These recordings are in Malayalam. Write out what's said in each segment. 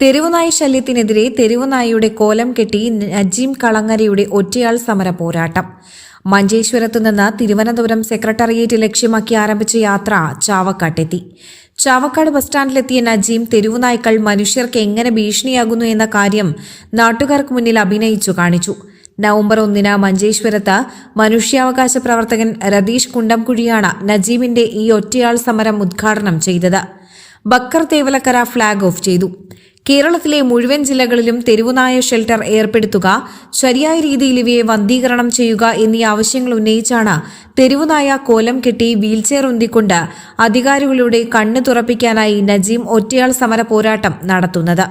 തെരുവുനായ ശല്യത്തിനെതിരെ തെരുവുനായയുടെ കോലം കെട്ടി നജീം കളങ്ങരയുടെ ഒറ്റയാൾ സമര പോരാട്ടം. മഞ്ചേശ്വരത്തു നിന്ന് തിരുവനന്തപുരം സെക്രട്ടേറിയറ്റ് ലക്ഷ്യമാക്കി ആരംഭിച്ച യാത്ര ചാവക്കാട്ടെത്തി. ചാവക്കാട് ബസ് സ്റ്റാൻഡിലെത്തിയ നജീം തെരുവുനായ്ക്കൾ മനുഷ്യർക്ക് എങ്ങനെ ഭീഷണിയാകുന്നു എന്ന കാര്യം നാട്ടുകാർക്ക് മുന്നിൽ അഭിനയിച്ചു കാണിച്ചു. നവംബർ ഒന്നിന് മഞ്ചേശ്വരത്ത് മനുഷ്യാവകാശ പ്രവർത്തകൻ രതീഷ് കുണ്ടംകുഴിയാണ് നജീമിന്റെ ഈ ഒറ്റയാൾ സമരം ഉദ്ഘാടനം ചെയ്തത്. ബക്കർ തേവലക്കര ഫ്ളാഗ് ഓഫ് ചെയ്തു. കേരളത്തിലെ മുഴുവൻ ജില്ലകളിലും തെരുവുനായ ഷെൽട്ടർ ഏർപ്പെടുത്തുക ശരിയായ രീതിയിൽ ഇവയെ വന്ധീകരണം ചെയ്യുക എന്നീ ആവശ്യങ്ങൾ ഉന്നയിച്ചാണ് തെരുവുനായ കോലം കെട്ടി വീൽചെയർ ഉന്തിക്കൊണ്ട് അധികാരികളുടെ കണ്ണു തുറപ്പിക്കാനായി നജീം ഒറ്റയാൾ സമര പോരാട്ടം നടത്തുന്നത്.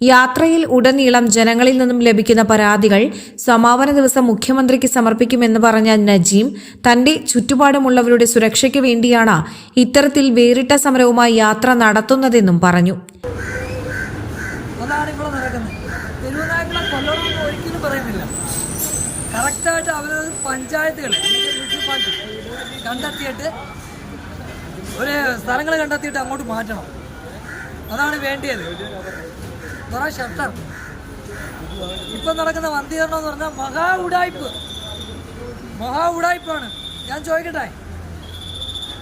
യാത്രയിൽ ഉടനീളം ജനങ്ങളിൽ നിന്നും ലഭിക്കുന്ന പരാതികൾ സമാപന ദിവസം മുഖ്യമന്ത്രിക്ക് സമർപ്പിക്കുമെന്ന് പറഞ്ഞ നജീം തന്റെ ചുറ്റുപാടുമുള്ളവരുടെ സുരക്ഷയ്ക്ക് വേണ്ടിയാണ് ഇത്തരത്തിൽ വേറിട്ട സമരവുമായി യാത്ര നടത്തുന്നതെന്നും പറഞ്ഞു. കറക്റ്റായിട്ട് അവർ പഞ്ചായത്തുകൾ മുനിസിപ്പാലിറ്റി കണ്ടെത്തിയിട്ട് ഒരു സ്ഥലങ്ങൾ കണ്ടെത്തിയിട്ട് അങ്ങോട്ട് മാറ്റണം. അതാണ് വേണ്ടിയത്. കുറേ ഷട്ടർ. ഇപ്പം നടക്കുന്ന വന്ധീകരണം എന്ന് പറഞ്ഞാൽ മഹാ ഉടായ്പ്. മഹാ ഉടായ്പാണ്. ഞാൻ ചോദിക്കട്ടെ?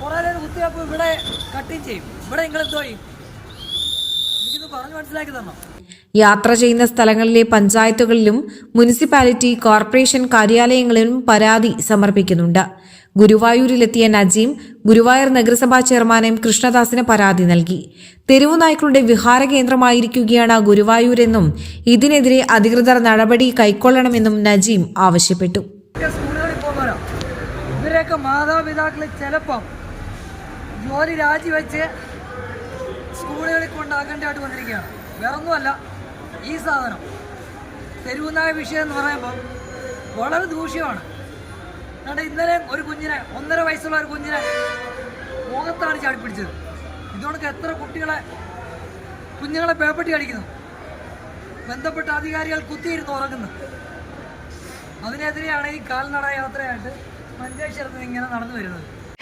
കുറേ നേരം കുത്തിയപ്പോൾ ഇവിടെ കട്ടിങ് ചെയ്യും. ഇവിടെ നിങ്ങളെന്തോ ചെയ്യും? എനിക്കിത് പറഞ്ഞ് മനസ്സിലാക്കി തരണം. യാത്ര ചെയ്യുന്ന സ്ഥലങ്ങളിലെ പഞ്ചായത്തുകളിലും മുനിസിപ്പാലിറ്റി കോർപ്പറേഷൻ കാര്യാലയങ്ങളിലും പരാതി സമർപ്പിക്കുന്നുണ്ട്. ഗുരുവായൂരിലെത്തിയ നജീം ഗുരുവായൂർ നഗരസഭാ ചെയർമാൻ എം കൃഷ്ണദാസിന് പരാതി നൽകി. തെരുവു നായ്ക്കളുടെ വിഹാര കേന്ദ്രമായിരിക്കുകയാണ് ഗുരുവായൂരെന്നും ഇതിനെതിരെ അധികൃതർ നടപടി കൈക്കൊള്ളണമെന്നും നജീം ആവശ്യപ്പെട്ടു. ഇവരെയൊക്കെ മാതാപിതാക്കൾ ചിലപ്പം ജോലി രാജിവെച്ച് സ്കൂളുകളിൽ കൊണ്ടാകേണ്ടതായിട്ട് വന്നിരിക്കുകയാണ്. വേറൊന്നുമല്ല. ഈ സാധനം. തെരുവുനായ വിഷയം എന്ന് പറയുമ്പോൾ വളരെ ദൂഷ്യമാണ്. എന്നിട്ട് ഇന്നലെ ഒരു കുഞ്ഞിനെ ഒന്നര വയസ്സുള്ള ഒരു കുഞ്ഞിനെ മുഖത്താണ് ചാടിപ്പിടിച്ചത്. ഇതുകൊണ്ട് എത്ര കുട്ടികളെ കുഞ്ഞുങ്ങളെ പേപ്പട്ടി അടിക്കുന്നു. ബന്ധപ്പെട്ട അധികാരികൾ കുത്തിയിരുന്ന് ഉറങ്ങുന്നു. അതിനെതിരെയാണ് ഈ കാൽനട യാത്രയായിട്ട് മഞ്ചേശ്വരത്ത് ഇങ്ങനെ നടന്നു വരുന്നത്.